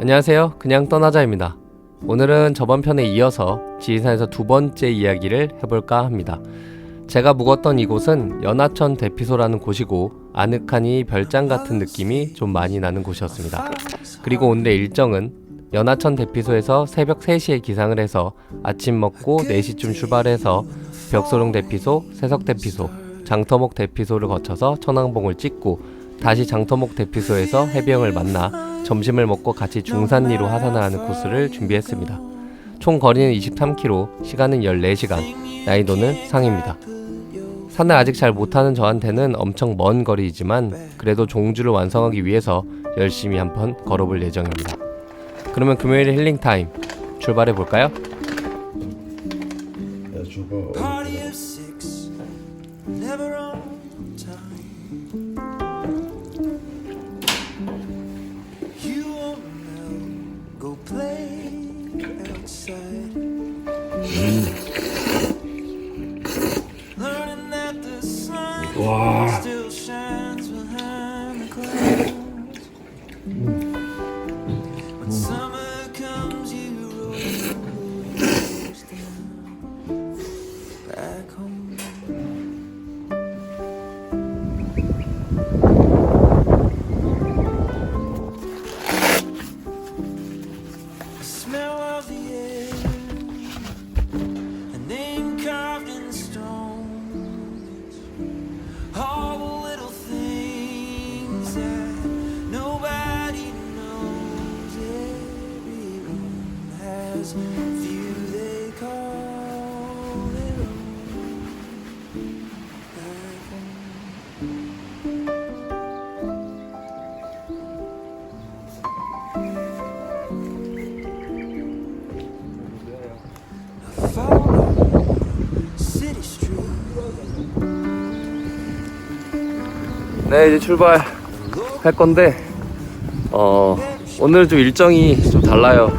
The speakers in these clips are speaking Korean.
안녕하세요. 그냥 떠나자입니다. 오늘은 저번 편에 이어서 지리산에서 두 번째 이야기를 해볼까 합니다. 제가 묵었던 이곳은 연하천 대피소라는 곳이고 아늑하니 별장 같은 느낌이 좀 많이 나는 곳이었습니다. 그리고 오늘의 일정은 연하천 대피소에서 새벽 3시에 기상을 해서 아침 먹고 4시쯤 출발해서 벽소룡 대피소, 새석 대피소, 장터목 대피소를 거쳐서 천왕봉을 찍고 다시 장터목 대피소에서 해병을 만나 점심을 먹고 같이 중산리로 하산을 하는 코스를 준비했습니다. 총 거리는 23km, 시간은 14시간, 난이도는 상입니다. 산을 아직 잘 못하는 저한테는 엄청 먼 거리이지만 그래도 종주를 완성하기 위해서 열심히 한번 걸어볼 예정입니다. 그러면 금요일 힐링 타임 출발해 볼까요? 야 저거 Party of six, never on time. 네 이제 출발할 건데 어 오늘 좀 일정이 좀 달라요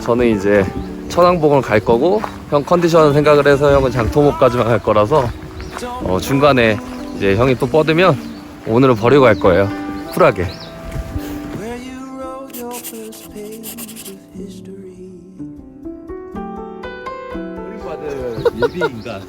저는 이제 천왕봉을 갈 거고 형 컨디션 생각을 해서 형은 장토목까지만 갈 거라서 어 중간에 이제 형이 또 뻗으면 오늘은 버리고 갈 거예요 쿨하게 Where you wrote your first page of history. 예비 인간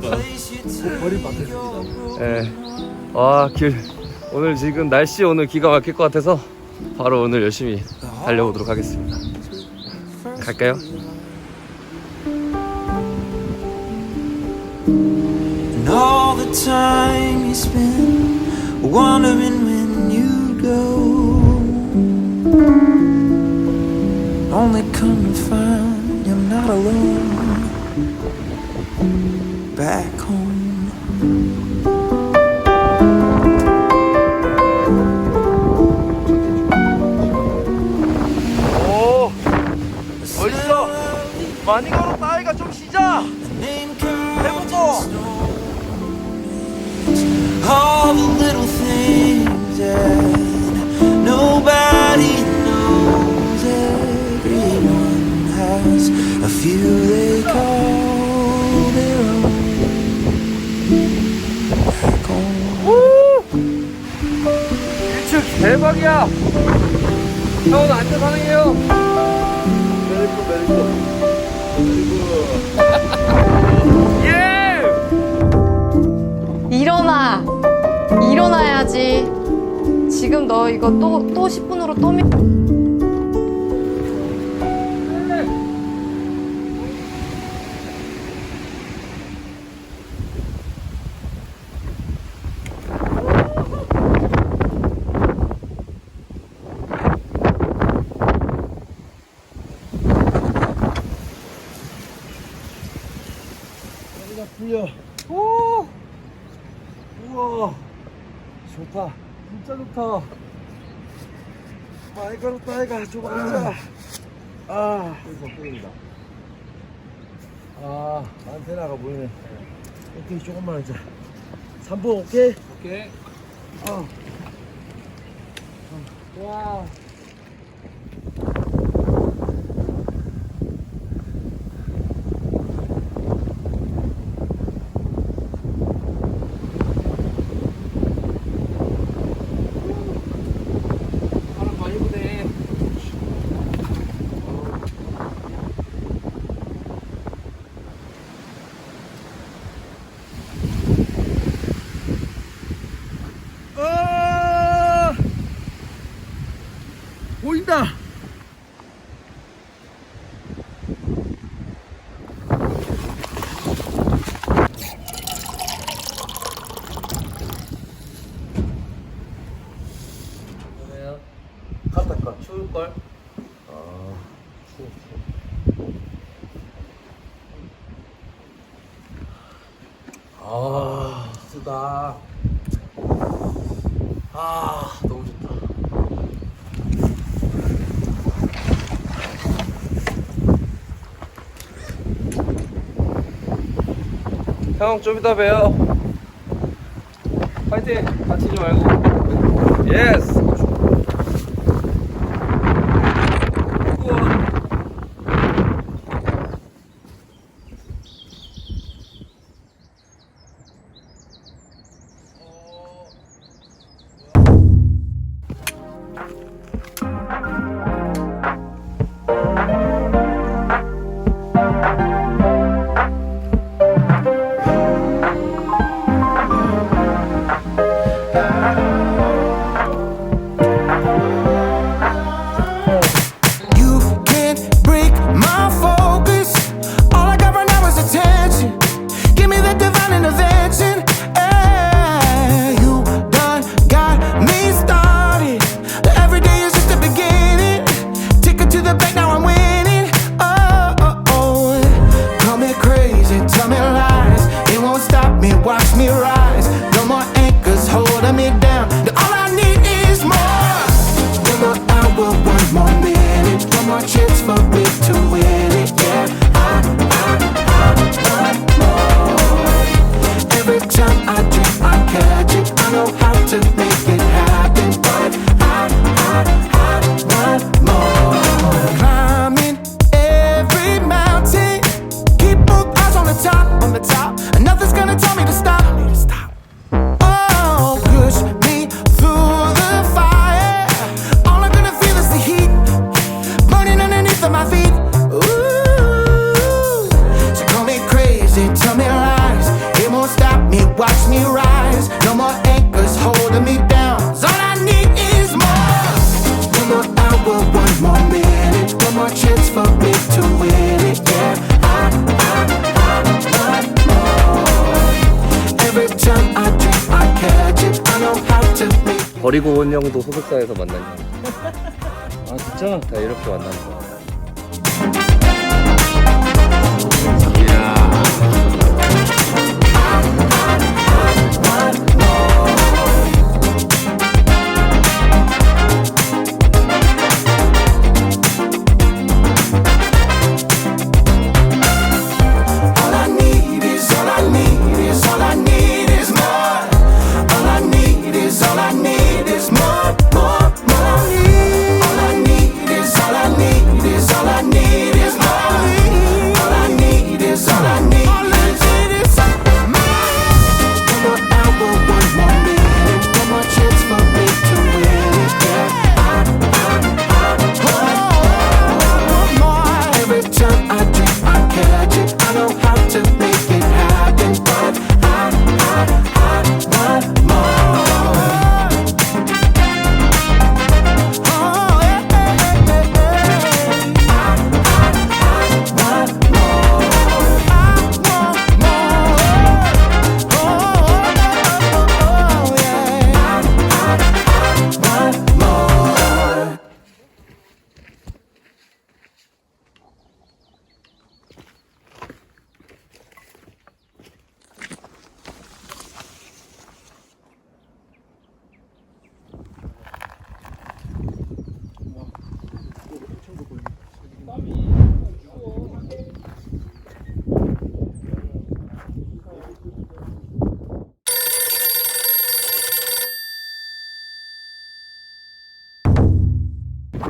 Place you took your 예. 와, 길. 오늘 지금 날씨 오늘 기가 막힐 것 같아서 바로 오늘 열심히 달려보도록 하겠습니다. 갈까요? 많이 걸었다, 아이가 좀 쉬자! 배고파! all the little things that nobody knows. Everyone has a few they call their own. Back home. 일출 대박이야! 형은 안전 사랑해요! 메리코 메리코 예! 일어나! 일어나야지. 지금 너 이거 또, 또 10분으로 또 미... 머리가 풀려 오 우와 좋다 진짜 좋다 아이가 좀 앉아 아 여기서 보인다 아 안테나가 보이네 오케이 조금만 앉아 3분 오케이? 오케이. 어. 와. 아 쓰다. 아 너무 좋다. 형 좀 이따 봬요. 화이팅! 다치지 말고. 예스 버리고 원형도 소속사에서 만난 형. 아 진짜? 다 이렇게 만나는 거.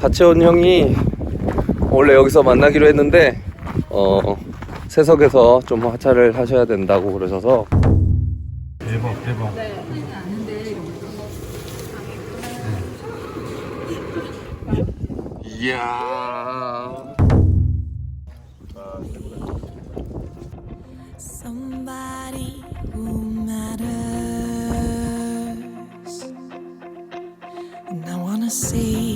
같이 온 형이 원래 여기서 만나기로 했는데 어 세석에서 좀 하차를 하셔야 된다고 그러셔서. 대박 대박. 이야. Somebody who matters, and I wanna see.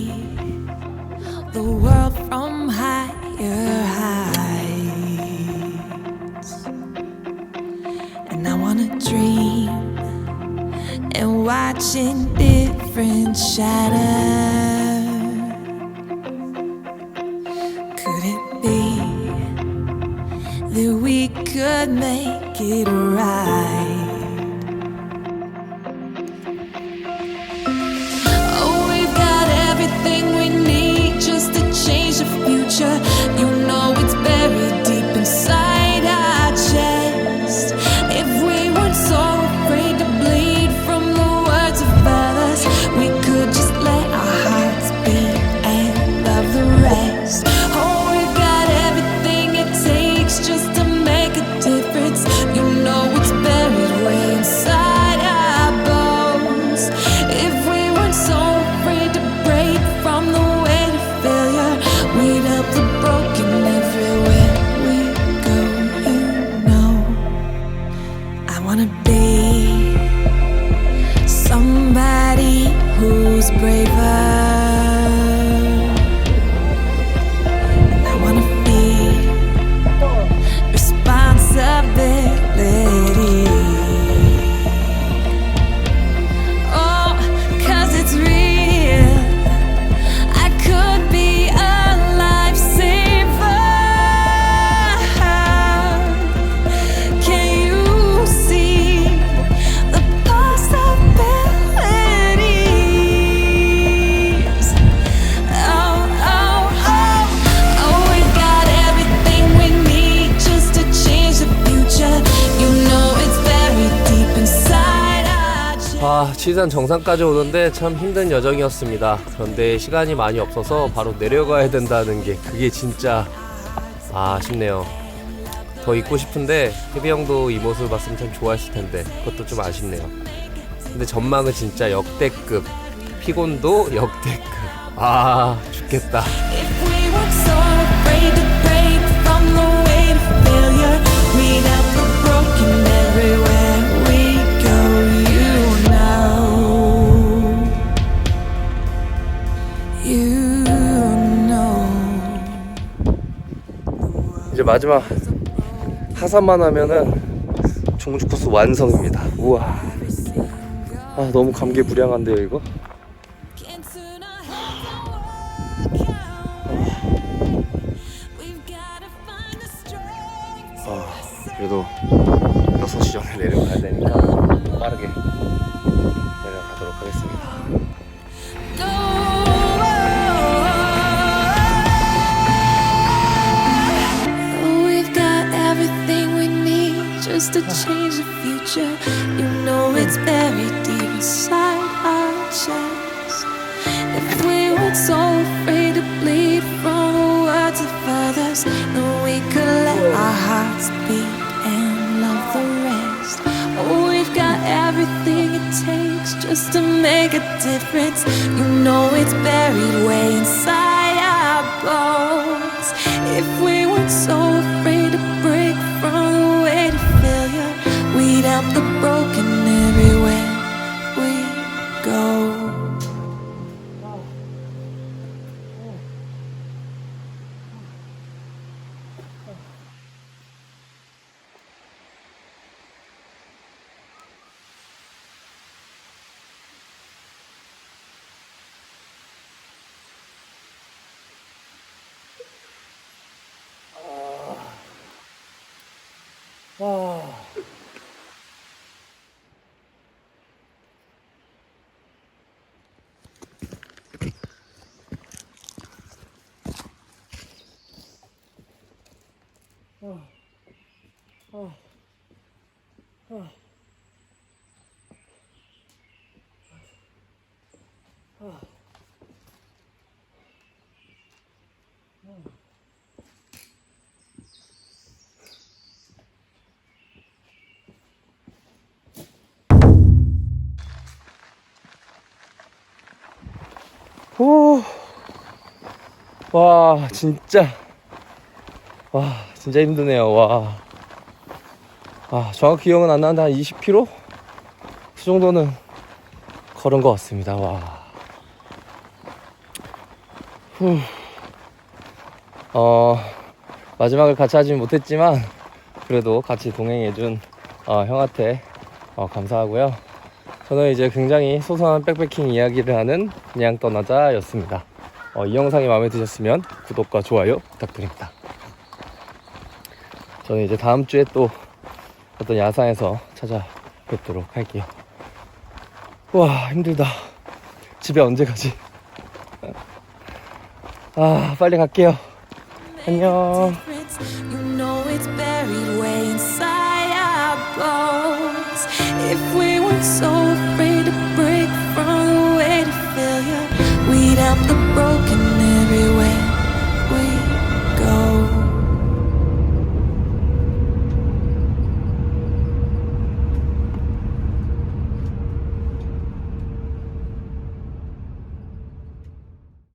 아, 지산 정상까지 오는데 참 힘든 여정이었습니다. 그런데 시간이 많이 없어서 바로 내려가야 된다는 게 그게 진짜 아, 아쉽네요. 더 있고 싶은데 혜비 형도 이 모습을 봤으면 참 좋아했을 텐데 그것도 좀 아쉽네요. 근데 전망은 진짜 역대급, 피곤도 역대급. 아, 죽겠다. 이제 마지막 하산만 하면은 종주 코스 완성입니다. 우와. 아, 너무 감개무량한데요, 이거? Difference. You know it's buried way inside our bones. If we weren't so afraid 오, 와, 진짜, 와, 진짜 힘드네요. 와, 아, 정확히 기억은 안 나는데 한 20km? 그 정도는 걸은 것 같습니다. 와, 후, 어, 마지막을 같이 하진 못했지만 그래도 같이 동행해준 어, 형한테 어, 감사하고요. 저는 이제 굉장히 소소한 백패킹 이야기를 하는 그냥 떠나자 였습니다. 어, 이 영상이 마음에 드셨으면 구독과 좋아요 부탁드립니다. 저는 이제 다음 주에 또 어떤 야산에서 찾아뵙도록 할게요. 와 힘들다. 집에 언제 가지? 아 빨리 갈게요. 안녕. difference. Help the broken